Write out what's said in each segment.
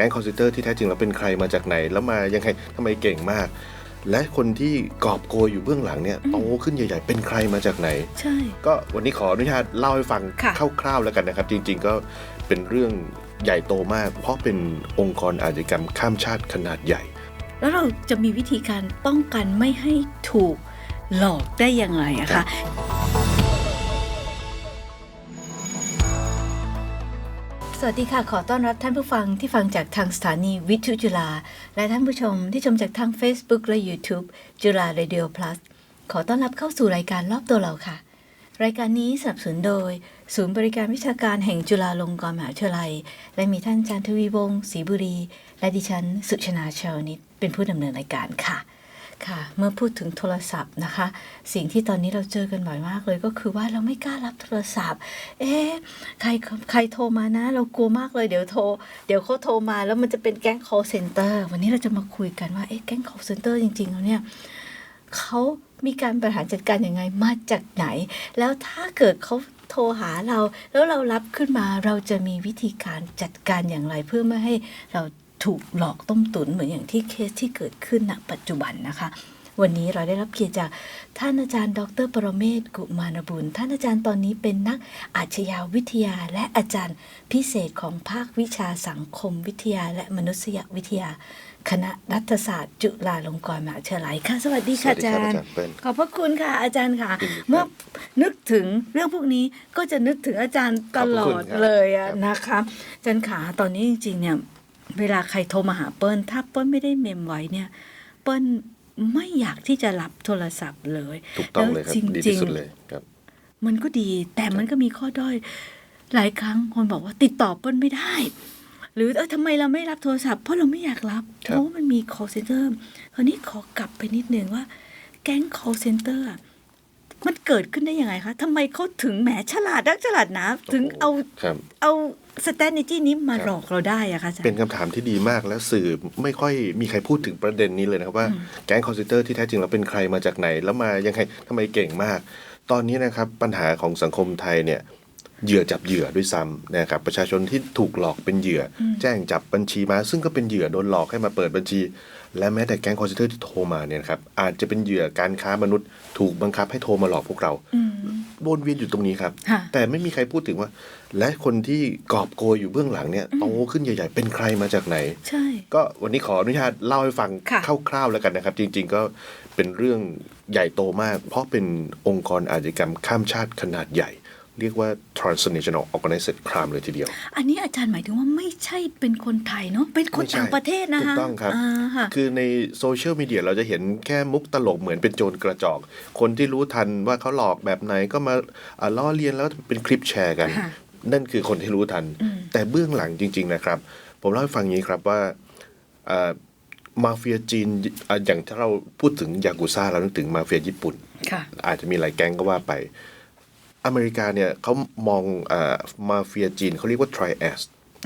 ก๊งคอนเซนเตอร์ที่แท้จริงแล้วเป็นใครมาจากไหน แล้วมายังไงทำไมเก่งมาก และคนที่กอบโกยอยู่เบื้องหลังเนี่ยโตขึ้นใหญ่ๆ เป็นใครมาจากไหน ใช่ ก็วันนี้ขออนุญาตเล่าให้ฟังค่ะคร่าวๆแล้วกันนะครับ จริง ๆ ก็เป็นเรื่องใหญ่โตมาก เพราะเป็นองค์กรอาชญากรรมข้ามชาติขนาดใหญ่ แล้วเราจะมีวิธีการป้องกันไม่ให้ถูกหลอกได้ยังไงอะครัคะ สวัสดีค่ะ ขอต้อนรับท่านผู้ฟังที่ฟังจากทางสถานีวิทยุจุฬาและท่านผู้ชมที่ชมจากทาง Facebook และ YouTube จุฬา Radio Plus ขอต้อนรับเข้าสู่รายการรอบตัวเราค่ะ รายการนี้สนับสนุนโดย ศูนย์บริการวิชาการแห่งจุฬาลงกรณ์มหาวิทยาลัย และมีท่านจารย์ทวีวงศ์ศรีบุรี และดิฉัน สุชนาเชลนิตเป็นผู้ดำเนินรายการค่ะ ค่ะ เมื่อพูดถึงโทรศัพท์นะคะ สิ่งที่ตอนนี้เราเจอกันบ่อยมากเลยก็คือว่าเราไม่กล้ารับโทรศัพท์ เอ๊ะใครใครโทรมานะ เรากลัวมากเลยเดี๋ยวโทร เดี๋ยวเขาโทรมาแล้วมันจะเป็นแก๊ง call center วันนี้เราจะมาคุยกันว่าเอ๊ะแก๊ง call center จริงๆแล้วเนี่ยเขามีการบริหารจัดการยังไงมาจากไหน แล้วถ้าเกิดเขาโทรหาเรา แล้วเรารับขึ้นมาเราจะมีวิธีการจัดการอย่างไรเพื่อไม่ให้เรา ถูกหลอกต้มตุ๋นเหมือนอย่างที่เคสที่เกิดขึ้นณปัจจุบันนะคะ วันนี้เราได้รับเกียรติจากท่านอาจารย์ ดร ปรเมศวร์กุมารบุญท่านอาจารย์ตอนนี้เป็นนักอาชญาวิทยา และอาจารย์พิเศษของภาควิชาสังคมวิทยา และมนุษยวิทยา คณะรัฐศาสตร์จุฬาลงกรณ์มหาวิทยาลัยค่ะ สวัสดีค่ะสวัสดีอาครับจารย์อาจารย์เปิ้ลขอบพระคุณค่ะอาจารย์ค่ะยินดีครับเมื่อนึกถึงเรื่องพวกนี้ก็จะนึกถึงอาจารย์ตลอขอบพระคุดณครับเลยอะครับนะคะอาจารย์ขาตอนนี้จริงๆเนี่ย เวลาใครโทรมาหาเปิ้ลถ้าเปิ้ลไม่ได้เมมไว้เนี่ย เปิ้ลไม่อยากที่จะรับโทรศัพท์เลยถูกต้องเลยครับแล้วดีจริที่งสุดเลยครับๆมันก็ดีแต่มันก็มีข้อด้อย หลายครั้งคนบอกว่าติดต่อเปิ้ลไม่ได้ หรือเออทำไมเราไม่รับโทรศัพท์เพราะเราไม่อยากรับครับเพราะว่ามันมี call center คราวนี้ขอกลับไปนิดนึงว่า แก๊ง call center อะมันเกิดขึ้นได้ยังไงคะทำไมเขาถึงแหมฉลาดนักฉลาดนะถึงเอาครับเอา สแตน a จี้นี้มาครับหลอกเราได้อะคะอาจารย์เป็นคำถามที่ดีมากแล้วสื่อไม่ค่อยมีใครพูดถึงประเด็นนี้เลยนะครับว่าแก๊งคอนเซนเตอร์ที่แท้จริงแล้วเป็นใครมาจากไหน แล้วมายังไงทำไมเก่งมาก ตอนนี้นะครับปัญหาของสังคมไทยเนี่ย เหยื่อจับเหยื่อด้วยซ้ำนะครับประชาชนที่ถูกหลอกเป็นเหยื่ออแจ้งจับบัญชีมา ซึ่งก็เป็นเหยื่อโดนหลอกให้มาเปิดบัญชี และแม้แต่แก๊งคอนเซนเตอร์ที่โทรมาเนี่ยนะครับอาจจะเป็นเหยื่อการค้ามนุษย์ ถูกบังคับให้โทรมาหลอกพวกเราอืมวนเวียนอยู่ตรงนี้ครับค่ะแต่ไม่มีใครพูดถึงว่า และคนที่กอบโกยอยู่เบื้องหลังเนี่ยโตขึ้นใหญ่ ๆ เป็นใครมาจากไหน ใช่ ก็วันนี้ขออนุญาตเล่าให้ฟังค่ะคร่าวๆแล้วกันนะครับ จริง ๆ ก็เป็นเรื่องใหญ่โตมาก เพราะเป็นองค์กรอาชญากรรมข้ามชาติขนาดใหญ่ เรียกว่า transnational organized crime เลยทีเดียว อันนี้อาจารย์หมายถึงว่าไม่ใช่เป็นคนไทยเนาะเป็นคนไม่ใช่ต่างประเทศนะคะถูกต้องครับาค่ะคือในโซเชียลมีเดียเราจะเห็นแค่มุกตลกเหมือนเป็นโจรกระจอก คนที่รู้ทันว่าเขาหลอกแบบไหนก็มาอ่าล้อเลียนแล้วเป็นคลิปแชร์กันค่ะนั่นคือคนที่รู้ทันอืมแต่เบื้องหลังจริง ๆ นะครับ ผมเล่าให้ฟังอย่างนี้ครับว่าอ่ามาเฟียจีนอ่าอย่างถ้าเราพูดถึงยากุซ่าเรานึกถึงมาเฟียญี่ปุ่นค่ะอาจจะมีหลายแก๊งก็ว่าไป อเมริกาเนี่ยเขามองอามาเฟียจีนเขาเรียกว่า Trias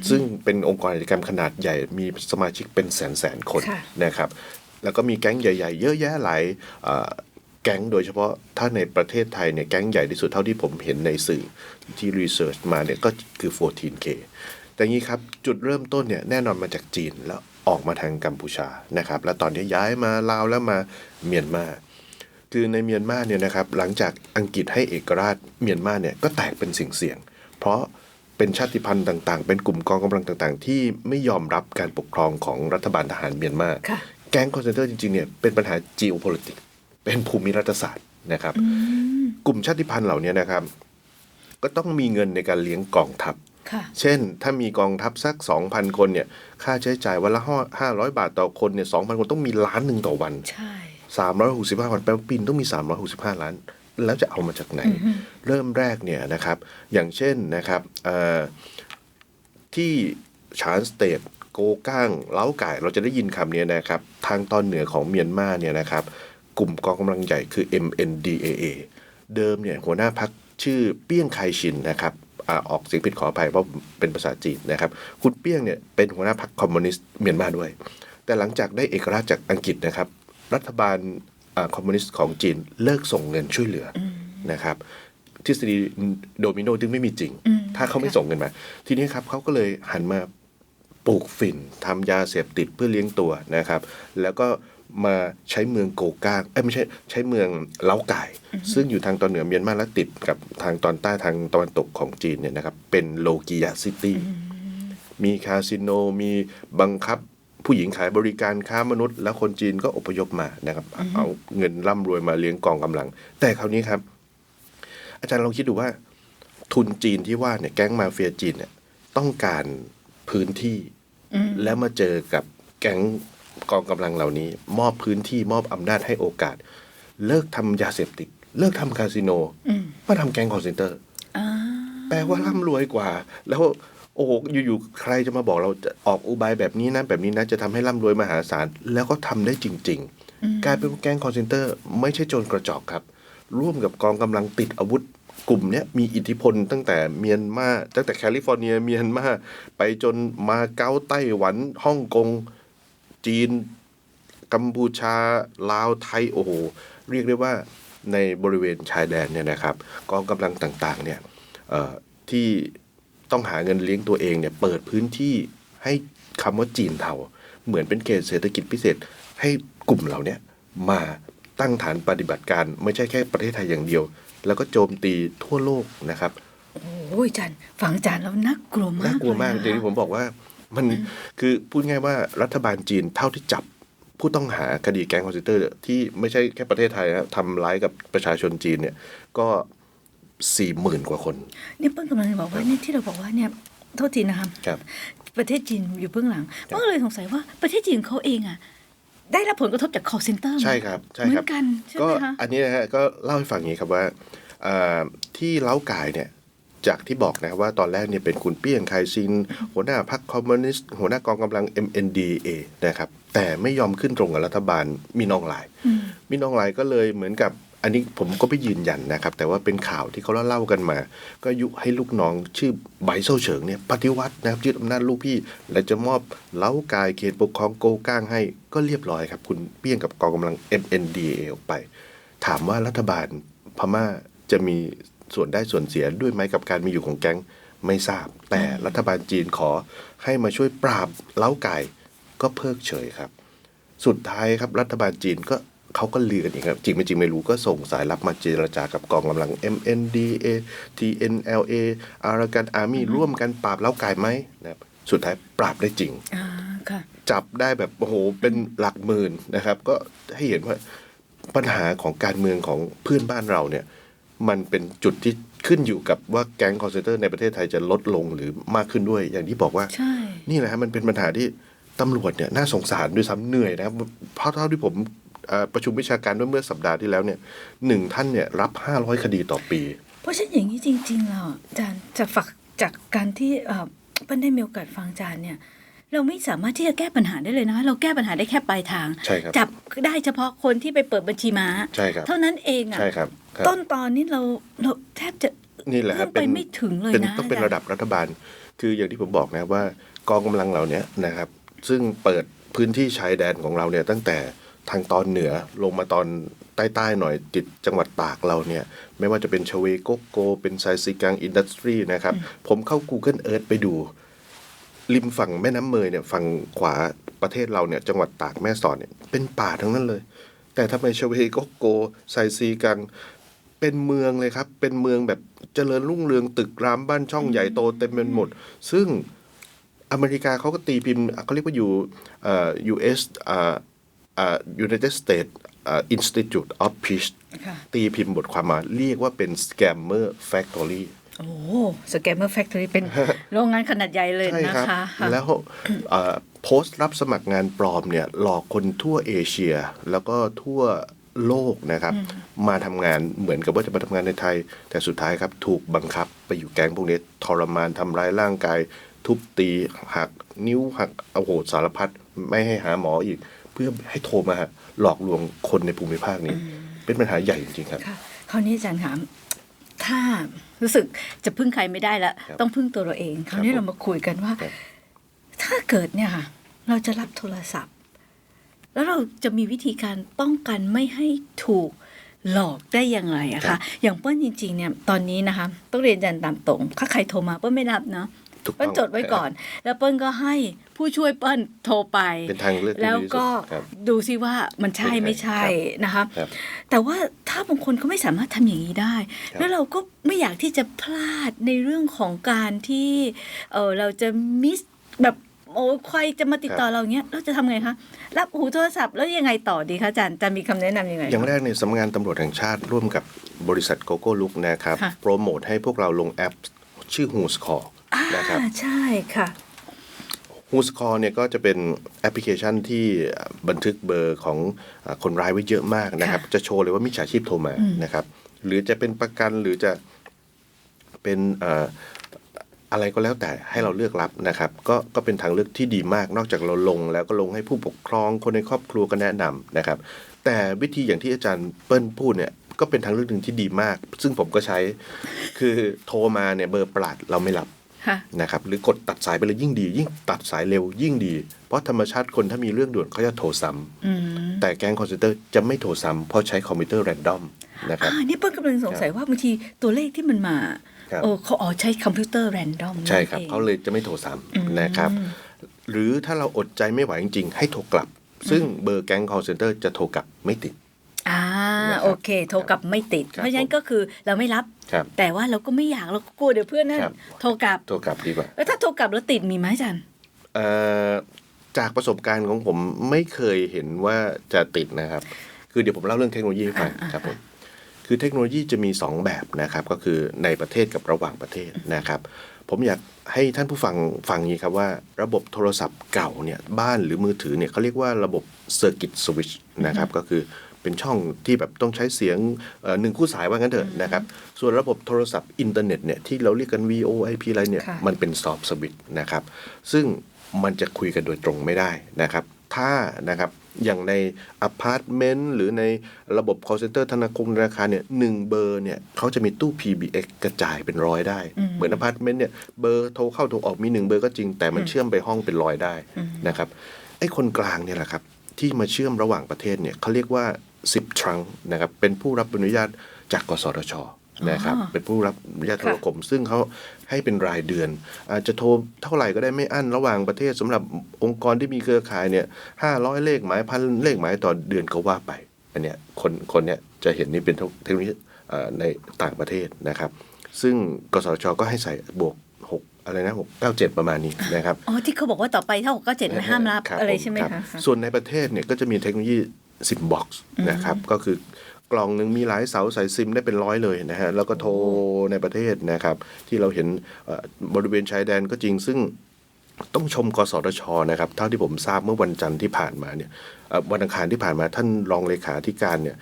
ซึ่งเป็นองค์กรอาชญากรรมขนาดใหญ่มีสมาชิกเป็นแสนแสนๆคนค่ะนะครับ แล้วก็มีแก๊งใหญ่ ๆ เยอะแยะหลายอ่าแก๊งโดยเฉพาะถ้าในประเทศไทยเนี่ยแก๊งใหญ่ที่สุดเท่าที่ผมเห็นในสื่อที่รีเสิร์ชมาเนี่ยก็คือ 14K แต่อย่างนี้ครับ จุดเริ่มต้นเนี่ยแน่นอนมาจากจีนแล้วออกมาทางกัมพูชานะครับ แล้วตอนนี้ย้ายมาลาวแล้วมาเมียนมา คือในเมียนมาเนี่ยนะครับหลังจากอังกฤษให้เอกราชเมียนมาเนี่ยก็แตกเป็นสิ่งเสี่ยง เพราะเป็นชาติพันธุ์ต่างๆ เป็นกลุ่มกองกำลังต่างๆ ที่ไม่ยอมรับการปกครองของรัฐบาลทหารเมียนมาค่ะแก๊งคอนเซนเตอร์จริงๆเนี่ยเป็นปัญหา geopolitics เป็นภูมิรัฐศาสตร์นะครับอืมกลุ่มชาติพันธุ์เหล่านี้นะครับ ก็ต้องมีเงินในการเลี้ยงกองทัพค่ะเช่น ถ้ามีกองทัพสัก 2,000 คนเนี่ย ค่าใช้จ่ายวันละห้าร้อยบาทต่อคนเนี่ย2,000คนต้องมีล้านหนึ่งต่อวัน ใช่ สามร้อยหกสิบห้าวันแปลว่าปีนต้องมีสามร้อยหกสิบห้าล้าน แล้วจะเอามาจากไหน เริ่มแรกเนี่ยนะครับ อย่างเช่นนะครับเอ่อที่ชานสเตทโกก้างเล้าไก่เราจะได้ยินคำนี้นะครับ ทางตอนเหนือของเมียนมาเนี่ยนะครับ กลุ่มกองกำลังใหญ่คือ MNDAA เดิมเนี่ยหัวหน้าพักชื่อเปี้ยงไคชินนะครับอาออกเสียงผิดขออภัยเพราะเป็นภาษาจีนนะครับ คุณเปี้ยงเนี่ยเป็นหัวหน้าพักคอมมิวนิสต์เมียนมาด้วย แต่หลังจากได้เอกราชจากอังกฤษนะครับ รัฐบาลอาคอมมิวนิสต์ของจีนเลิกส่งเงินช่วยเหลืออนะครับทฤษฎีโดมิโนจึงไม่มีจริงอืมถ้าเขาไม่ค่ะส่งเงินมา ทีนี้ครับเขาก็เลยหันมาปลูกฝิ่นทำยาเสพติดเพื่อเลี้ยงตัวนะครับ แล้วก็มาใช้เมืองโกก้างเอ้ยไม่ใช่ใช้เมืองเล้าไก่ ซึ่งอยู่ทางตอนเหนือเมียนมาและติดกับทางตอนใต้ทางตะวันตกของจีนเนี่ยนะครับ เป็นโลกิยาซิตี้มีคาสิโนมีบังคับ ผู้หญิงขายบริการค้ามนุษย์ แล้วคนจีนก็อพยพมานะครับเอาเงินร่ำรวยมาเลี้ยงกองกำลัง แต่คราวนี้ครับ อาจารย์ลองคิดดูว่า ทุนจีนที่ว่าเนี่ยแก๊งมาเฟียจีนเนี่ยต้องการพื้นที่ แล้วมาเจอกับแก๊งกองกำลังเหล่านี้ มอบพื้นที่มอบอำนาจให้โอกาส เลิกทำยาเสพติด เลิกทำคาสิโนมาทำแก๊งคอร์เซนเตอร์อ่าแปลว่าร่ำรวยกว่า แล้ว โอ้โหอยู่ๆใครจะมาบอกเราจะออกอุบายแบบนี้นะแบบนี้นะจะทำให้ร่ำรวยมหาศาลแล้วก็ทำได้จริง ๆกลายเป็นว่าแก๊งคอนเซนเตอร์ไม่ใช่โจรกระจอกครับ ร่วมกับกองกำลังติดอาวุธกลุ่มเนี้ยมีอิทธิพลตั้งแต่เมียนมาตั้งแต่แคลิฟอร์เนียเมียนมาไปจนมาเก๊าไต้หวันฮ่องกง จีน กัมพูชา ลาวไทยโอ้โหเรียกได้ว่าในบริเวณชายแดนเนี่ยนะครับ กองกำลังต่างๆเนี่ยเอ่อที่ ต้องหาเงินเลี้ยงตัวเองเนี่ยเปิดพื้นที่ให้คำว่าจีนเทาเหมือนเป็นเขตเศรษฐกิจพิเศษ ให้กลุ่มเหล่าเนี้ยมาตั้งฐานปฏิบัติการไม่ใช่แค่ประเทศไทยอย่างเดียว แล้วก็โจมตีทั่วโลกนะครับโอ้ยอาจารย์ฟังอาจารย์แล้วน่ากลัวมากน่ากลัวมากเลยเดี๋ยวนะที่ผมบอกว่ามันคือพูดง่ายว่ารัฐบาลจีนเท่าที่จับผู้ต้องหาคดีแก๊งคอร์เซนเตอร์ที่ไม่ใช่แค่ประเทศไทยนะทำร้ายกับประชาชนจีนเนี่ย ก็ สี่หมื่นกว่าคน นี่เปิ้ลกำลังจะบอกว่าเนี่ยที่เราบอกว่าเนี่ยโทษทีนะครับครับ ประเทศจีนอยู่เบื้องหลังเปิ้ลก็เลยสงสัยว่าประเทศจีนเขาเองอะได้รับผลกระทบจาก call center ไหมใช่ครับใช่เหมืคอรับนกันใช่ก็ไหมคะอันนี้นะฮะก็เล่าให้ฟังอย่างนี้ครับว่าอ่าที่เล้ากายเนี่ยจากที่บอกนะครับว่าตอนแรกเนี่ยเป็นคุณเปี้ยงไคซิน หัวหน้าพรรคคอมมิวนิสต์หัวหน้ากองกำลัง MNDA นะครับแต่ไม่ยอมขึ้นตรงกับรัฐบาลมินอองไลน์อืมมินอองไลน์ก็เลยเหมือนกับ อันนี้ผมก็ไม่ยืนยันนะครับ แต่ว่าเป็นข่าวที่เขาเล่าๆกันมา ก็ยุให้ลูกน้องชื่อไบโซเฉิงเนี่ยปฏิวัตินะครับยึดอำนาจลูกพี่ และจะมอบเล้ากายเขตปกครองโกก้างให้ก็เรียบร้อยครับ คุณเปี้ยงกับกองกำลัง MNDA ออกไป ถามว่ารัฐบาลพม่าจะมีส่วนได้ส่วนเสียด้วยไหมกับการมีอยู่ของแก๊งไม่ทราบ แต่รัฐบาลจีนขอให้มาช่วยปราบเล้าไก่ก็เพิกเฉยครับ สุดท้ายครับรัฐบาลจีนก็ เขาก็ลือกันเองครับจริงไม่จริงไม่รู้ก็ส่งสายลับมาเจรจากับกองกำลัง MNDA TNLA อารากันอาร์มี่ร่วมกันปราบเล้าไก่ไหมนะครับสุดท้ายปราบได้จริงอ่าค่ะจับได้แบบโอ้โหเป็นหลักหมื่นนะครับ ก็ให้เห็นว่าปัญหาของการเมืองของเพื่อนบ้านเราเนี่ย มันเป็นจุดที่ขึ้นอยู่กับว่าแก๊งคอนเซนเตอร์ในประเทศไทยจะลดลงหรือมากขึ้นด้วย อย่างที่บอกว่าใช่นี่แหละฮะมันเป็นปัญหาที่ตำรวจเนี่ยน่าสงสารด้วยซ้ำเหนื่อยนะครับเพราะเท่าที่ผมเอ่อ ประชุมวิชาการด้วยเมื่อสัปดาห์ที่แล้วเนี่ยหนึ่งท่านเนี่ยรับ 500 คดีต่อปี เพราะฉะนั้นอย่างนี้จริงๆแล้วอาจารย์จากฝักจากการที่เอ่อเปิ้ลได้มีโอกาสฟังอาจารย์เนี่ยเราไม่สามารถที่จะแก้ปัญหาได้เลยนะเราแก้ปัญหาได้แค่ปลายทางใช่ครับจับได้เฉพาะคนที่ไปเปิดบัญชีม้าใช่ครับเท่านั้นเองอะใช่ครับครับต้นตอนนี้เราเราแทบจะนี่แหละครับเอื้อมไปไม่ถึงเลยเป็นนะต้องเป็นอาจารย์ระดับรัฐบาล คืออย่างที่ผมบอกนะว่ากองกำลังเหล่านี้นะครับ ซึ่งเปิดพื้นที่ชายแดนของเราเนี่ยตั้งแต่ ทางตอนเหนือลงมาตอนใต้ๆหน่อยติดจังหวัดตากเราเนี่ย ไม่ว่าจะเป็นชเวโกโก เป็นไซซิกังอินดัสทรีนะครับ ผมเข้า Google Earth ไปดู ริมฝั่งแม่น้ำเมยเนี่ยฝั่งขวาประเทศเราเนี่ย จังหวัดตากแม่สอดเนี่ยเป็นป่าทั้งนั้นเลย แต่ทำไมชเวโกโก ไซซีกังเป็นเมืองเลยครับ เป็นเมืองแบบเจริญรุ่งเรืองตึกรามบ้านช่องใหญ่โตเต็มไปหมด ซึ่งอเมริกาเขาก็ตีพิมพ์เขาเรียกว่าอยู่เอ่อ US อ่าอ่า United States อ่า Institute of Peace ค่ะตีพิมพ์บทความมาเรียกว่าเป็น scammer factory โอ้สแกมเมอร์แฟคทอรี่เป็นโรงงานขนาดใหญ่เลยใช่นะครับคะค่ะแล้วเอ่อโพสต์รับสมัครงานปลอมเนี่ยหลอกคนทั่วเอเชีย แล้วก็ทั่วโลกนะครับ มาทำงานเหมือนกับว่าจะมาทำงานในไทย แต่สุดท้ายครับถูกบังคับไปอยู่แก๊งพวกนี้ทรมานทำร้ายร่างกาย ทุบตีหักนิ้วหักเอาโหสารพัดไม่ให้หาหมออีก เพื่อให้โทรมาหลอกลวงคนในภูมิภาคนี้ เป็นปัญหาใหญ่จริงๆครับค่ะคราวนี้อาจารย์ถามถ้ารู้สึกจะพึ่งใครไม่ได้ละครับต้องพึ่งตัวเราเองคราวนี้ครับผมเรามาคุยกันว่าครับถ้าเกิดเนี่ยค่ะ เราจะรับโทรศัพท์ แล้วเราจะมีวิธีการป้องกันไม่ให้ถูกหลอกได้อย่างไรอะครัคะบอย่างเปิ้ลจริงๆเนี่ยตอนนี้นะคะต้องเรียนอาจารย์ตามตรงถ้าใครโทรมาเปิ้ลไม่รับนะถูกเปิ้ลต้องจดไว้ก่อน แล้วเปิ้ลก็ให้ ผู้ช่วยเปิ้ลโทรไป เป็นทางเลือกที่แล้วดีที่สุดก็ครับดูซิว่ามันใช่เป็นใครไม่ใช่ครับนะคะครับแต่ว่าถ้าบางคนก็ไม่สามารถทำอย่างนี้ได้ครับแล้วเราก็ไม่อยากที่จะพลาดในเรื่องของการที่เออเราจะมิสแบบโอ้ใครจะมาติดต่อเราเงี้ยเราจะทำไงคะรับหูโทรศัพท์แล้วยังไงต่อดีคะอาจารย์อาจารย์มีคำแนะนำยังไงอย่างแรกในยสำนักงานตำรวจแห่งชาติร่วมกับบริษัทโกโก้ลุกนะครับค่ะโปรโมทให้พวกเราลงแอปชื่อ Who's Call อ่านะครับใช่ค่ะ Who's Call เนี่ยก็จะเป็นแอปพลิเคชันที่บันทึกเบอร์ของอ่าคนร้ายไว้เยอะมากนะครับค่ะจะโชว์เลยว่ามิจฉาชีพโทรมานะครับ หรือจะเป็นประกันหรือจะเป็นเอ่ออะไรก็แล้วแต่ให้เราเลือกรับนะครับ ก็ก็เป็นทางเลือกที่ดีมากนอกจากเราลง แล้วก็ลงให้ผู้ปกครองคนในครอบครัวก็แนะนำนะครับ แต่วิธีอย่างที่อาจารย์เปิ้ลพูดเนี่ยก็เป็นทางเลือกหนึ่งที่ดีมาก ซึ่งผมก็ใช้คือโทรมาเนี่ยเบอร์ประหลาดเราไม่รับค่ะ นะครับหรือกดตัดสายไปเลยยิ่งดี ยิ่งตัดสายเร็วยิ่งดี เพราะธรรมชาติคนถ้ามีเรื่องด่วนเขาจะโทรซ้ำอืมแต่แก๊งคอนเซนเตอร์จะไม่โทรซ้ำเพราะใช้คอมพิวเตอร์แรนดอมนะครับอ่านี่เปิ้ลกำลังสงสัยว่าบางทีตัวเลขที่มันมาครับเออเขาอ๋อใช้คอมพิวเตอร์แรนดอมใช่ครับเขาเลยจะไม่โทรซ้ำนะครับ หรือถ้าเราอดใจไม่ไหวจริง ๆ ให้โทรกลับ ซึ่งเบอร์แก๊งคอนเซนเตอร์จะโทรกลับไม่ติดอ่านะครับ โอเค โทรกลับไม่ติดครับเพราะฉะนั้นก็คือเราไม่รับ ครับแต่ว่าเราก็ไม่อยากเราก็กลัวเดี๋ยวเพื่อนนั่นครับ โทรกลับ โทรกลับดีกว่าแล้วถ้าโทรกลับแล้วติดมีไหมอาจารย์ เอ่อจากประสบการณ์ของผมไม่เคยเห็นว่าจะติดนะครับ คือเดี๋ยวผมเล่าเรื่องเทคโนโลยีให้ฟังอ่าครับผมคือเทคโนโลยีจะมี 2 แบบนะครับ ก็คือในประเทศกับระหว่างประเทศนะครับ ผมอยากให้ท่านผู้ฟังฟังอย่างนี้ครับว่า ระบบโทรศัพท์เก่าเนี่ยบ้านหรือมือถือเนี่ยเขาเรียกว่าระบบ Circuit Switch นะครับก็คือ เป็นช่องที่แบบต้องใช้เสียงเอ่อหนึ่งคู่สายว่างั้นเถอะนะครับ ส่วนระบบโทรศัพท์อินเทอร์เน็ตเนี่ยที่เราเรียกกัน VoIP อะไรเนี่ยค่ะมันเป็น Soft Switch นะครับ ซึ่งมันจะคุยกันโดยตรงไม่ได้นะครับ ถ้านะครับอย่างในอพาร์ตเมนต์หรือในระบบ call center ธนาคารธนาคารเนี่ยหนึ่งเบอร์เนี่ยเขาจะมีตู้ PBX กระจายเป็นร้อยได้ เหมือนอพาร์ตเมนต์เนี่ยเบอร์โทรเข้าโทรออกมีหนึ่งเบอร์ก็จริงแต่มันเชื่อมไปห้องเป็นร้อยได้นะครับไอ้คนกลางเนี่ยแหละครับที่มาเชื่อมระหว่างประเทศเนี่ยเขาเรียกว่า 10ทรังนะครับเป็นผู้รับอนุญาตจากกสทชนะครับอ๋อเป็นผู้รับอนุญาตโทค่ะรคม ซึ่งเขาให้เป็นรายเดือน อาจจะโทรเท่าไหร่ก็ได้ไม่อั้นระหว่างประเทศสำหรับองค์กรที่มีเครือข่ายเนี่ยห้าร้อยเลขหมายพันเลขหมายต่อเดือนก็ว่าไปอันเนี้ยคนคนเนี้ยจะเห็นนี่เป็นเทคโนโลยีเอ่อในต่างประเทศนะครับ ซึ่งกสทชก็ให้ใส่บวกหกอะไรนะหกเก้าเจ็ดประมาณนี้นะครับอ๋อที่เขาบอกว่าต่อไปถ้าหกเก้าเจ็ดไม่ห้ามรับคอะไรผใช่ไหมรับคะส่วนในประเทศเนี่ยก็จะมีเทคโนโลยี ซิมบ็อกซ์นะครับก็คือกล่องหนึ่งมีหลายเสาใส่ซิมได้เป็นร้อยเลยนะฮะแล้วก็โทรในประเทศนะครับที่เราเห็นเอ่อบริเวณชายแดนก็จริงซึ่งต้องชมกสทชนะครับเท่าที่ผมทราบเมื่อวันจันทร์ที่ผ่านมาเนี่ยเอ่อวันอังคารที่ผ่านมาท่านรองเลขาธิการเนี่ย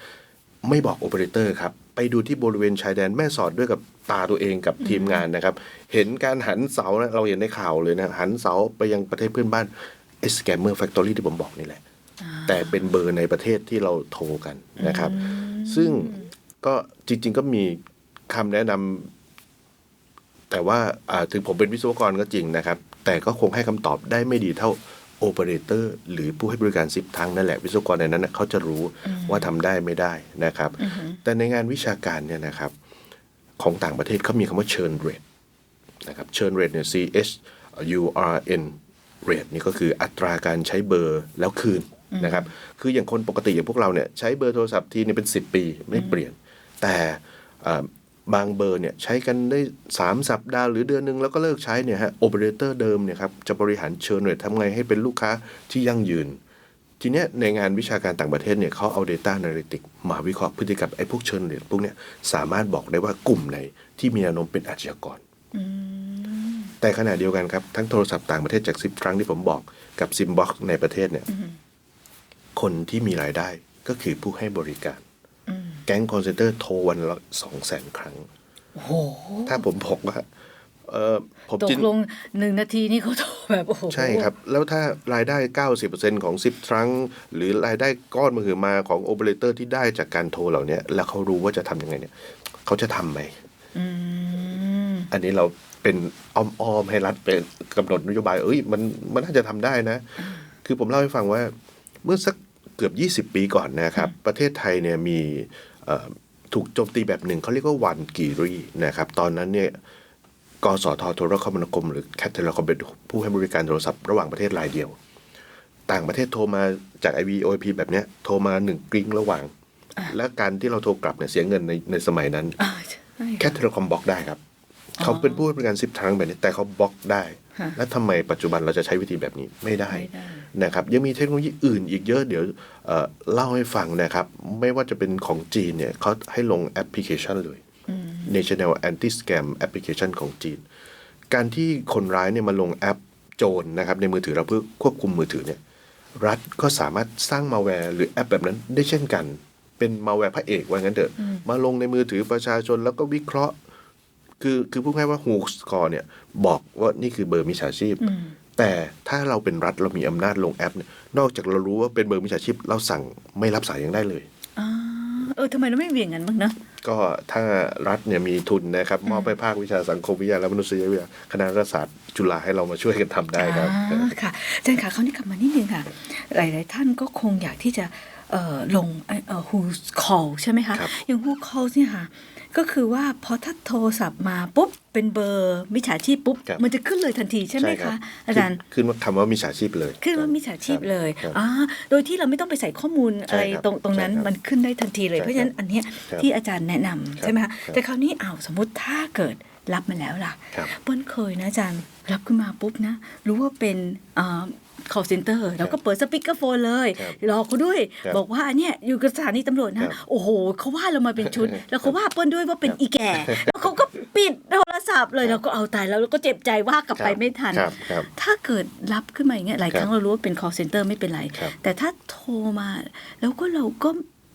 ไม่บอกโอเปอเรเตอร์ครับไปดูที่บริเวณชายแดนแม่สอดด้วยกับตาตัวเองกับทีมงานนะครับ เห็นการหันเสานะเราเห็นในข่าวเลยนะหันเสาไปยังประเทศเพื่อนบ้านไอ้สแกมเมอร์แฟคทอรี่ที่ผมบอกนี่แหละ แต่เป็นเบอร์ในประเทศที่เราโทรกันนะครับ ซึ่งก็จริง ๆ ก็มีคำแนะนำแต่ว่าอ่าถึงผมเป็นวิศวกรก็จริงนะครับ แต่ก็คงให้คำตอบได้ไม่ดีเท่าโอเปอเรเตอร์หรือผู้ให้บริการสิบทางนั่นแหละ วิศวกรในนั้นนะเขาจะรู้ว่าทำได้ไม่ได้นะครับ แต่ในงานวิชาการเนี่ยนะครับ ของต่างประเทศเขามีคำว่า churn rate นะครับ churn rate เนี่ย C H U R N rate นี่ก็คืออัตราการใช้เบอร์แล้วคืน นะครับคืออย่างคนปกติอย่างพวกเราเนี่ยใช้เบอร์โทรศัพท์ทีเนี่ยเป็น 10 ปีไม่เปลี่ยน แต่อ่าบางเบอร์เนี่ยใช้กันได้ 3 สัปดาห์หรือเดือนหนึ่งแล้วก็เลิกใช้เนี่ยฮะโอเปอเรเตอร์เดิมเนี่ยครับจะบริหารเชิญเรททำไงให้เป็นลูกค้าที่ยั่งยืน ทีเนี้ยในงานวิชาการต่างประเทศเนี่ยเขาเอา Data Analytics มาวิเคราะห์พฤติกรรมไอ้พวกเชิญเรทพวกเนี้ยสามารถบอกได้ว่ากลุ่มไหนที่มีแนวโน้มเป็นอาชญากรแต่ขณะเดียวกันครับทั้งโทรศัพท์ต่างประเทศจากซิปครั้งที่ผมบอกกับซิมบ็อกในประเทศเนี่ย คนที่มีรายได้ก็คือผู้ให้บริการ แก๊งคอนเซนเตอร์โทรวันละสองแสนครั้งโอ้โหถ้าผมบอกว่าเออผมตจิกนลงหนึ่งนาทีนี่เขาโทรแบบโอ้โหใช่ครับ แล้วถ้ารายได้90%ของ10ครั้ง หรือรายได้ก้อนมือหือมาของโอเปอเรเตอร์ที่ได้จากการโทรเหล่าเนี้ยแล้วเขารู้ว่าจะทำยังไงเนี่ยเขาจะทำไหมอืมอันนี้เราเป็นอ้อมๆให้รัฐเป็นกำหนดนโยบาย เอ้ยมันมันน่าจะทำได้นะ คือผมเล่าให้ฟังว่า เมื่อสักเกือบ 20 ปีก่อนนะครับ ประเทศไทยเนี่ยมีเอ่อถูกโจมตีแบบหนึ่งเขาเรียกว่าวันกีรีนะครับ ตอนนั้นเนี่ยกสทโทรคมนาคม หรือแคทเทเลคอมเป็นผู้ให้บริการโทรศัพท์ระหว่างประเทศรายเดียว ต่างประเทศโทรมาจาก IVOIP แบบเนี้ยโทรมาหนึ่งกริ้งระหว่าง และการที่เราโทรกลับเนี่ยเสียเงินในในสมัยนั้นอ่าใช่แคทเทเลคอมบล็อกได้ครับเขาเป็นผู้ให้บริการสิบครั้งแบบนี้แต่เขาบล็อกได้ค่ะ และทำไมปัจจุบันเราจะใช้วิธีแบบนี้ไม่ได้ไม่ได้นะครับยังมีเทคโนโลยีอื่นอีกเยอะเดี๋ยวเอ่อเล่าให้ฟังนะครับ ไม่ว่าจะเป็นของจีนเนี่ยเขาให้ลงแอปพลิเคชันเลย National Anti Scam Application ของจีน การที่คนร้ายเนี่ยมาลงแอปโจรนะครับในมือถือเราเพื่อควบคุมมือถือเนี่ยรัฐก็สามารถสร้างมาแวร์หรือแอปแบบนั้นได้เช่นกัน เป็นมาแวร์พระเอกว่างั้นเถอะมาลงในมือถือประชาชนแล้วก็วิเคราะห์ คือคือพูดง่ายๆว่าฮูสคอร์เนี่ยบอกว่านี่คือเบอร์มิจฉาชีพ แต่ถ้าเราเป็นรัฐเรามีอำนาจลงแอปเนี่ยนอกจากเรารู้ว่าเป็นเบอร์มิจฉาชีพ เราสั่งไม่รับสายยังได้เลยอ่าเออทำไมเราไม่เบี่ยงกันบ้างเนอะก็ถ้ารัฐเนี่ยมีทุนนะครับ มอบไปภาควิชาสังคมวิทยาและมนุษยวิทยาคณะรัฐศาสตร์จุฬาให้เรามาช่วยกันทำได้ครับอ่าค่ะอาจารย์ค่ะเขานี่กลับมานิดนึงค่ะ หลาย ๆ ท่านก็คงอยากที่จะเอ่อ ลงเอ่อ who's call ใช่ไหมคะครับอย่าง who call เนี่ยค่ะก็คือว่าพอถ้าโทรศัพท์มาปุ๊บเป็นเบอร์มิจฉาชีพปุ๊บครับมันจะขึ้นเลยทันทีใช่ไหมรัคะบอาจารย์ขึ้นขึ้นว่าคำว่ามิจฉาชีพเลย ขึ้นว่ามิจฉาชีพเลยครับอ่าโดยที่เราไม่ต้องไปใส่ข้อมูลใช่อะไรครับตรงตรงนั้นใช่ครับมันขึ้นได้ทันทีเลยใช่เพราะฉะนั้นอันเนี้ยครับที่อาจารย์แนะนำครับใช่ไหมคะครับแต่คราวนี้อ้าวสมมติถ้าเกิดรับมาแล้วล่ะครับเปิ้ลเคยนะอาจารย์รับขึ้นมาปุ๊บนะ รู้ว่าเป็นอ่า call center แล้วก็เปิดสปีกเกอร์โฟนเลยครับหลอกเขาด้วยครับบอกว่าเนี่ยอยู่กับสถานีตำรวจครันะบโอ้โหเขาว่าเรามาเป็นชุด แล้วเขาว่าเปิ้ลด้วยว่าเป็นครับอีแก่แล้วเขาก็ปิดโทรศัพท์เลยเราก็เอาตายแล้วเราก็เจ็บใจว่ากลับไปไม่ทันครับครับถ้าเกิดรับขึ้นมาอย่างเงี้ยหลายครับครั้งเรารู้ว่าเป็น call center ไม่เป็นไรครับแต่ถ้าโทรมา แล้วก็เราก็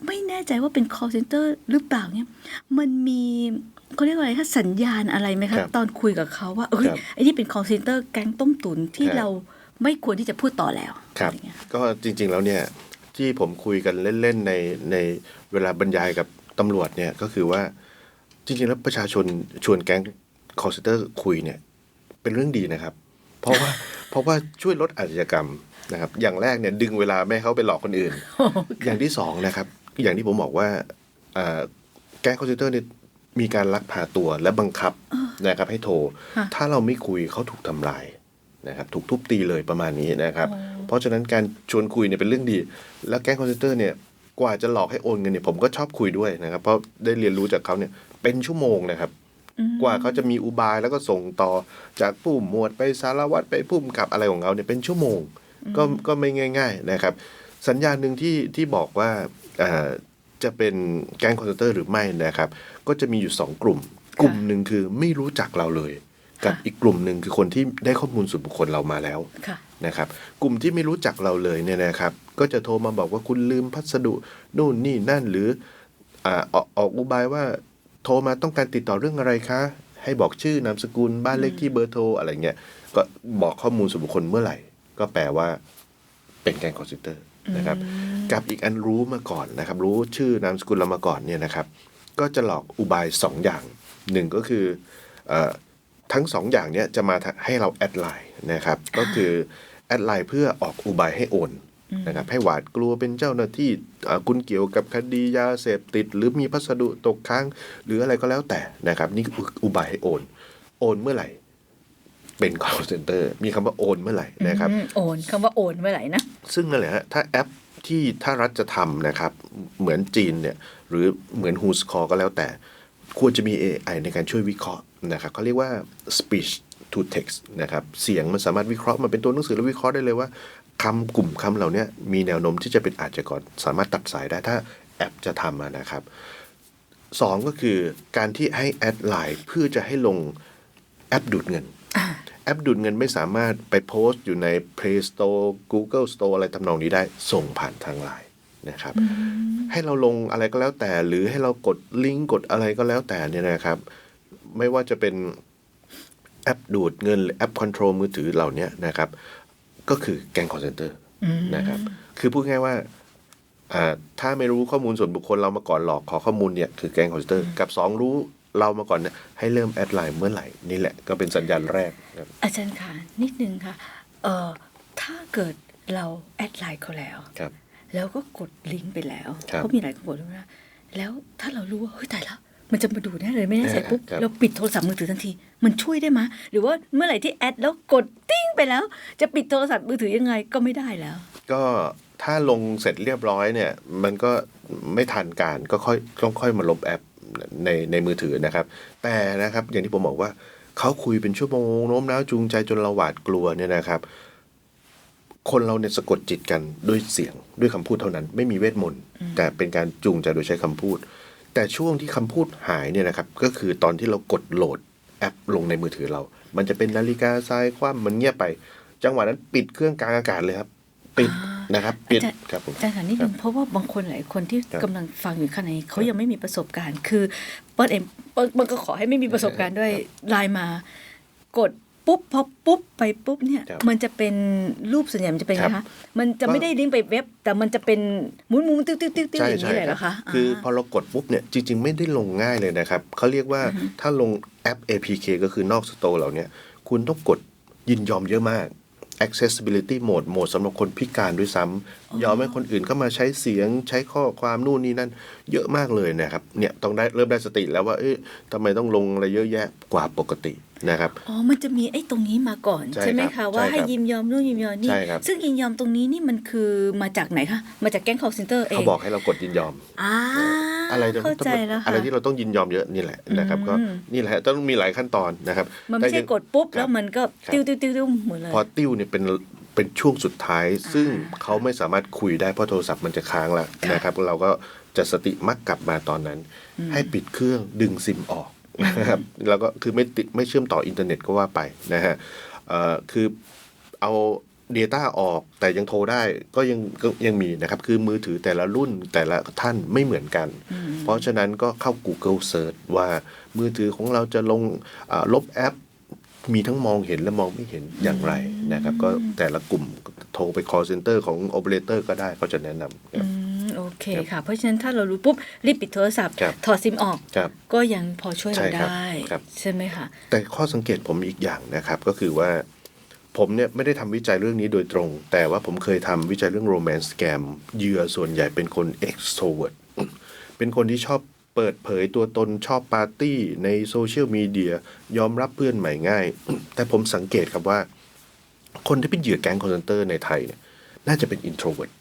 ไม่แน่ใจว่าเป็น call center หรือเปล่าเนี่ยมันมีเขาเรียกว่าอะไรคะสัญญาณอะไรไหมครัคะบตอนคุยกับเขาว่าเอ้ยครับไอ้นี่เป็น call center แก๊งต้มตุ๋นที่ครับเรา ไม่ควรที่จะพูดต่อแล้วครับอะไเงี้ยก็จริง ๆ แล้วเนี่ยที่ผมคุยกันเล่น ๆ ในในเวลาบรรยายกับตำรวจเนี่ยก็คือว่าจริง ๆ แล้วประชาชนชวนแก๊งคอร์เซนเตอร์คุยเนี่ยเป็นเรื่องดีนะครับ เพราะว่าเพราะว่าช่วยลดอาชญากรรมนะครับ อย่างแรกเนี่ยดึงเวลาไม่ให้เขาไปหลอกคนอื่น อย่างที่สองนะครับ อย่างที่ผมบอกว่าอ่าแก๊งคอร์เซนเตอร์เนี่ยมีการลักพาตัวและบังคับนะครับให้โทรค่ะถ้าเราไม่คุยเขาถูกทำลาย นะครับถูกทุบตีเลยประมาณนี้นะครับ เพราะฉะนั้นการชวนคุยเนี่ยเป็นเรื่องดี แล้วแก๊งคอนเซนเตอร์เนี่ยกว่าจะหลอกให้โอนเงินเนี่ยผมก็ชอบคุยด้วยนะครับ เพราะได้เรียนรู้จากเขาเนี่ยเป็นชั่วโมงนะครับ กว่าเขาจะมีอุบายแล้วก็ส่งต่อจากผู้หมวดไปสารวัตรไปผู้กำกับอะไรของเขาเนี่ยเป็นชั่วโมงก็ก็ไม่ง่าย ๆนะครับ สัญญาณหนึ่งที่ที่บอกว่าอ่าจะเป็นแก๊งคอนเซนเตอร์หรือไม่นะครับ ก็จะมีอยู่สองกลุ่ม กลุ่มหนึ่งคือไม่รู้จักเราเลย กับค่ะอีกกลุ่มหนึ่งคือคนที่ได้ข้อมูลส่วนบุคคลเรามาแล้วค่ะนะครับ กลุ่มที่ไม่รู้จักเราเลยเนี่ยนะครับ ก็จะโทรมาบอกว่าคุณลืมพัสดุนู่นนี่นั่นหรืออ่าออกออกอุบายว่าโทรมาต้องการติดต่อเรื่องอะไรคะ ให้บอกชื่อนามสกุลบ้านเลขที่เบอร์โทรอะไรเงี้ยก็บอกข้อมูลส่วนบุคคลเมื่อไหร่ ก็แปลว่าเป็นแก๊งคอร์เซนเตอร์นะครับ กับอีกอันรู้มาก่อนนะครับ รู้ชื่อนามสกุลเรามาก่อนเนี่ยนะครับ ก็จะหลอกอุบายสองอย่างหนึ่งก็คือเออ ทั้งสองอย่างเนี้ยจะมาให้เราแอดไลน์นะครับ ก็คือแอดไลน์เพื่อออกอุบายให้โอนนะครับให้หวาดกลัวเป็นเจ้าหน้าที่อ่าคุณเกี่ยวกับคดียาเสพติด หรือมีพัสดุตกค้าง หรืออะไรก็แล้วแต่นะครับ นี่คืออุบายให้โอน โอนเมื่อไหร่เป็น call center มีคำว่าโอนเมื่อไหร่นะครับอืมโอนคำว่าโอนเมื่อไหร่นะ ซึ่งนั่นแหละฮะถ้าแอปที่ถ้ารัฐจะทำนะครับ เหมือนจีนเนี่ย หรือเหมือน Who's Call ก็แล้วแต่ ควรจะมี AI ในการช่วยวิเคราะห์ นะครับเขาเรียกว่า speech to text นะครับ เสียงมันสามารถวิเคราะห์มันเป็นตัวหนังสือแล้ววิเคราะห์ได้เลยว่าคำกลุ่มคำเหล่านี้มีแนวโน้มที่จะเป็นอาชญากรสามารถตัดสายได้ถ้าแอปจะทำอะนะครับสองก็คือการที่ให้แอดไลน์เพื่อจะให้ลงแอปดูดเงิน แอปดูดเงินไม่สามารถไปโพสต์อยู่ใน Play Store Google Store อะไรทำนองนี้ได้ส่งผ่านทางไลน์นะครับ ให้เราลงอะไรก็แล้วแต่หรือให้เรากดลิงก์กดอะไรก็แล้วแต่เนี่ยนะครับ ไม่ว่าจะเป็นแอปดูดเงินหรือแอปคอนโทรลมือถือเหล่านี้นะครับ ก็คือแก๊งคอนเซนเตอร์นะครับ คือพูดง่ายว่าอ่าถ้าไม่รู้ข้อมูลส่วนบุคคลเรามาก่อนหลอกขอข้อมูลเนี่ยคือแก๊งคอนเซนเตอร์กับสองรู้เรามาก่อนเนี่ยให้เริ่มแอดไลน์เมื่อไหร่นี่แหละก็เป็นสัญญาณแรกนะครับอาจารย์ค่ะนิดนึงค่ะเอ่อถ้าเกิดเราแอดไลน์เขาแล้วครับ แล้วก็กดลิงก์ไปแล้วครับเขามีหลายคนกดด้วยนะแล้วถ้าเรารู้ว่าเฮ้ยตายแล้ว มันจะมาดูได้เลยไม่แน่ใจปุ๊บครับเราปิดโทรศัพท์มือถือทันที มันช่วยได้ไหมหรือว่าเมื่อไหร่ที่แอดแล้วกดติ้งไปแล้ว จะปิดโทรศัพท์มือถือยังไงก็ไม่ได้แล้ว ก็ถ้าลงเสร็จเรียบร้อยเนี่ย มันก็ไม่ทันการก็ค่อยต้องค่อยมาลบแอปในในมือถือนะครับ แต่นะครับอย่างที่ผมบอกว่าเขาคุยเป็นชั่วโมงโน้มน้าวจูงใจจนเราหวาดกลัวเนี่ยนะครับคนเราเนี่ยสะกดจิตกันด้วยเสียงด้วยคำพูดเท่านั้น ไม่มีเวทมนต์แต่เป็นการจูงใจโดยใช้คำพูด แต่ช่วงที่คำพูดหายเนี่ยนะครับ ก็คือตอนที่เรากดโหลดแอปลงในมือถือเรา มันจะเป็นนาฬิกาทรายคว่ำมันเงียบไป จังหวะนั้นปิดเครื่องกลางอากาศเลยครับ ปิดนะครับ ปิดอาจารย์ครับผมอาจารย์ค่ะนิดนึงเพราะว่าบางคนหลายคนที่ครับกำลังฟังอยู่ขณะนี้เขายังไม่มีประสบการณ์ คือเปิดเองเปิ้ลมันก็ขอให้ไม่มีประสบการณ์ด้วยไลน์มากด ปุ๊บพอปุ๊บไปปุ๊บเนี่ยครับมันจะเป็นรูปส่วนใหญ่มันจะเป็นไงครัคะบมันจะไม่ได้ลิงก์ไปเว็บ แต่มันจะเป็นหมุนหมุนๆติ้วติ้วติ้วติ้วใช่อย่างใช่นี้เลยคเหรรัอคะคืออาพอเรากดปุ๊บเนี่ยจริง ๆ ไม่ได้ลงง่ายเลยนะครับเขาเรียกว่าถ้าลงแอป APK ก็คือนอกสโตร์เหล่าเนี้ยคุณต้องกดยินยอมเยอะมาก accessibility mode โหมดสำหรับคนพิการด้วยซ้ำยอมให้คนอื่นเข้ามาใช้เสียงใช้ข้อความนู่นนี่นั่น เยอะมากเลยนะครับเนี่ยต้องได้เริ่มได้สติแล้วว่าเอ๊ะทำไมต้องลงอะไรเยอะแยะกว่าปกติ นะครับ อ๋อ มันจะมีไอ้ตรงนี้มาก่อน ใช่ใช่ไหมครัคะบว่าใช่ครับให้ยินยอมนู่นยินยอมนี่ใช่ครับซึ่งยินยอมตรงนี้นี่มันคือมาจากไหนคะ มาจากแก๊ง call center เอเขางบอกให้เรากดยินยอมอ่าอะไรจะเข้าใจแล้วอะไรค่ะที่เราต้องยินยอมเยอะนี่แหละนะครับก็อืมนี่แหละต้องมีหลายขั้นตอนนะครับ มันไม่ใช่แต่ยังกดปุ๊บครับแล้วมันก็ครับติ้วติ้วติ้วติ้วหมดเลยพอติ้วเนี่ยเป็นเป็นช่วงสุดท้าย ซึ่งเขาไม่สามารถคุยได้เพราะโทรศัพท์มันจะค้างแล้วค่ะนะครับ เราก็จะสติมักกลับมาตอนนั้น ให้ปิดเครื่องดึงซิมออก นะครับแล้วก็คือไม่ติดไม่เชื่อมต่ออินเทอร์เน็ตก็ว่าไปนะฮะเอ่อคือเอา Data ออกแต่ยังโทรได้ก็ยังก็ยังมีนะครับ คือมือถือแต่ละรุ่นแต่ละท่านไม่เหมือนกัน เพราะฉะนั้นก็เข้า Google Search ว่ามือถือของเราจะลงอ่าลบแอป มีทั้งมองเห็นและมองไม่เห็นอย่างไรนะครับ ก็แต่ละกลุ่มโทรไป call center ของ operator ก็ได้เขาจะแนะนำครับอืมโอ เคค่ะ เพราะฉะนั้นถ้าเรารู้ปุ๊บรีบปิดโทรศัพท์ ครับถอดซิมออก ครับก็ยังพอช่วยใช่เราครับได้ ครับ ใช่ไหมคะแต่ข้อสังเกตผมอีกอย่างนะครับ ก็คือว่า ผมเนี่ยไม่ได้ทำวิจัยเรื่องนี้โดยตรง แต่ว่าผมเคยทำวิจัยเรื่อง romance scam เหยื่อส่วนใหญ่เป็นคน extrovert เป็นคนที่ชอบเปิดเผยตัวตนชอบปาร์ตี้ในโซเชียลมีเดียยอมรับเพื่อนใหม่ง่าย แต่ผมสังเกตครับว่า คนที่เป็นเหยื่อแก๊งคอนเซนเตอร์ในไทยเนี่ยน่าจะเป็น introvert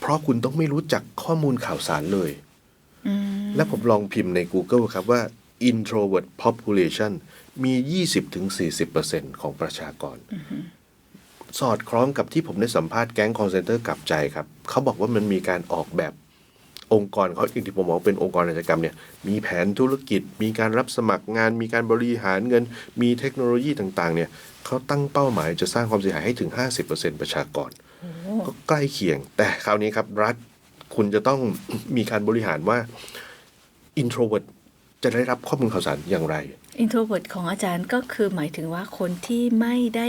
เพราะคุณต้องไม่รู้จักข้อมูลข่าวสารเลย และผมลองพิมพ์ใน Google ครับว่า introvert population มี 20-40%ของประชากร สอดคล้องกับที่ผมได้สัมภาษณ์แก๊งคอนเซนเตอร์กลับใจครับ เขาบอกว่ามันมีการออกแบบองค์กรเขาอย่างที่ผมบอกว่าเป็นองค์กรอาชญากรรมเนี่ยมีแผนธุรกิจ มีการรับสมัครงาน มีการบริหารเงิน มีเทคโนโลยีต่าง ๆ เนี่ยเขาตั้งเป้าหมายจะสร้างความเสียหายให้ถึง 50%ประชากร ก็ใกล้เคียง แต่คราวนี้ครับ รัฐคุณจะต้องมีการบริหารว่า introvert จะได้รับข้อมูลข่าวสารอย่างไร introvert ของอาจารย์ก็คือหมายถึงว่าคนที่ไม่ได้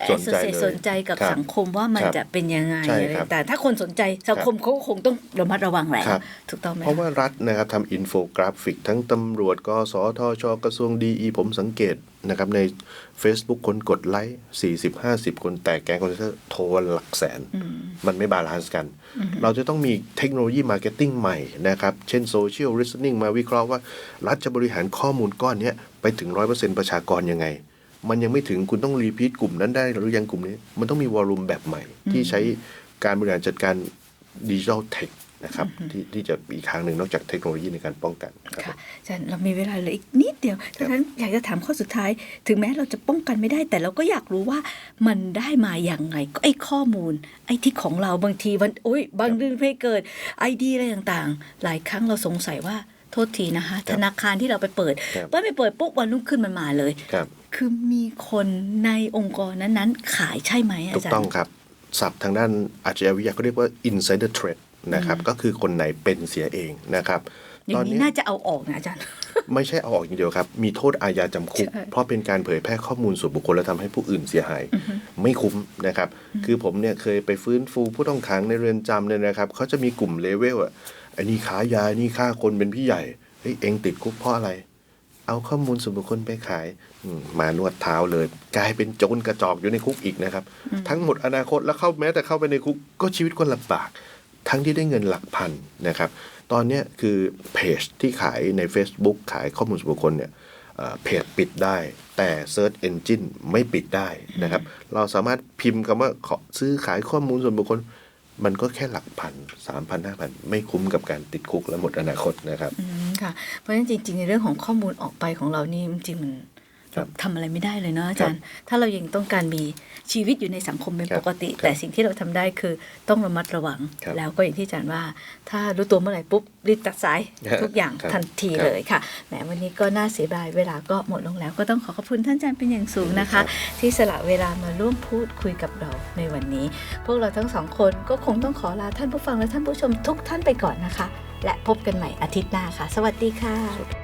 เอ่อสนใจเลยสนใจกับครับสังคมว่ามันครับจะเป็นยังไงใช่อะไรครับแต่ถ้าคนสนใจสังคมเขาก็คงต้องระมัดระวังแหละครับถูกต้องไหมเพราะว่ารัฐนะครับทำอินโฟกราฟิก ทั้งตำรวจกสทชกระทรวงดีอีผมสังเกต นะครับใน Facebook คนกดไลค์40 50 คนแต่แกงคอนเทนต์โทรหลักแสน มันไม่บาลานซ์กัน เราจะต้องมีเทคโนโลยีมาร์เก็ตติ้งใหม่นะครับ เช่นโซเชียล i ิส t นิ่งมาวิเคราะห์ว่า รัฐจะบริหารข้อมูลก้อนเนี้ยไปถึง 100%ประชากรยังไง มันยังไม่ถึงคุณต้องรีพีทกลุ่มนั้นได้หรือยังกลุ่มนี้ มันต้องมีวอลลุ่มแบบใหม่ที่ใช้การบริหารจัดการดิจิทัลเทค นะครับที่ที่จะอีกทางหนึ่งนอกจากเทคโนโลยีในการป้องกันครับค่ะอาจารย์เรามีเวลาเหลืออีกนิดเดียวดังนั้นอยากจะถามข้อสุดท้าย ถึงแม้เราจะป้องกันไม่ได้ แต่เราก็อยากรู้ว่ามันได้มาอย่างไงก็ไอ้ข้อมูล ไอ้ที่ของเราบางทีวันโอ้ยบางเรื่องไม่เกิดไอดีอะไรต่างๆ หลายครั้งเราสงสัยว่าโทษทีนะคะธนาคารที่เราไปเปิดครับว่าไปเปิดปุ๊บวันรุ่งขึ้นมันมาเลยครับคือมีคนในองค์กรนั้นๆ ขายใช่ไหมอาถูกจารย์ต้องครับศัพท์ทางด้านอาชญาวิทยาเขาเรียกว่า insider threat นะครับ ก็คือคนไหนเป็นเสียเองนะครับอย่าตอนงนี้นี้น่าจะเอาออกนะอาจารย์ ไม่ใช่เอาออกอย่างเดียวครับ มีโทษอาญาจำคุกใช่เพราะเป็นการเผยแพร่ข้อมูลส่วนบุคคลและทำให้ผู้อื่นเสียหาย ไม่คุ้มนะครับ คือผมเนี่ยเคยไปฟื้นฟูผู้ต้องขังในเรือนจำเนี่ยนะครับเขาจะมีกลุ่มเลเวลอะอันนี้ขายยาอันนี่ฆ่าคนเป็นพี่ใหญ่เฮ้ยเองติดคุกเพราะอะไร เอาข้อมูลส่วนบุคคลไปขายอืมมานวดเท้าเลย กลายเป็นโจรกระจอกอยู่ในคุกอีกนะครับ ทั้งหมดอนาคตแล้วเข้าแม้แต่เข้าไปในคุกก็ชีวิตก็ลำบาก ทั้งที่ได้เงินหลักพันนะครับ ตอนนี้คือเพจที่ขายใน Facebook ขายข้อมูลส่วนบุคคลเนี่ยเพจปิดได้ แต่ Search Engine ไม่ปิดได้นะครับ เราสามารถพิมพ์คำว่าขอซื้อขายข้อมูลส่วนบุคคล มันก็แค่หลักพันสามพันห้าพันไม่คุ้มกับการติดคุกและหมดอนาคตนะครับค่ะเพราะฉะนั้นจริง ๆ ในเรื่องของข้อมูลออกไปของเรานี่จริงมันครับ ทำอะไรไม่ได้เลยเนาะอาจารย์ ถ้าเรายังต้องการมีชีวิตอยู่ในสังคมเป็นครับปกติครับแต่สิ่งที่เราทำได้คือต้องระมัดระวังครับแล้วก็อย่างที่อาจารย์ว่า ถ้ารู้ตัวเมื่อไหร่ปุ๊บรีบตัดสายครับทุกอย่างครับทันทีครับเลยค่ะแหมวันนี้ก็น่าเสียดายเวลาก็หมดลงแล้ว ก็ต้องขอขอบคุณท่านอาจารย์เป็นอย่างสูงนะคะ ที่สละเวลามาร่วมพูดคุยกับเราในวันนี้ พวกเราทั้งสองคนก็คงต้องขอลาท่านผู้ฟังและท่านผู้ชมทุกท่านไปก่อนนะคะ และพบกันใหม่อาทิตย์หน้าค่ะ สวัสดีค่ะ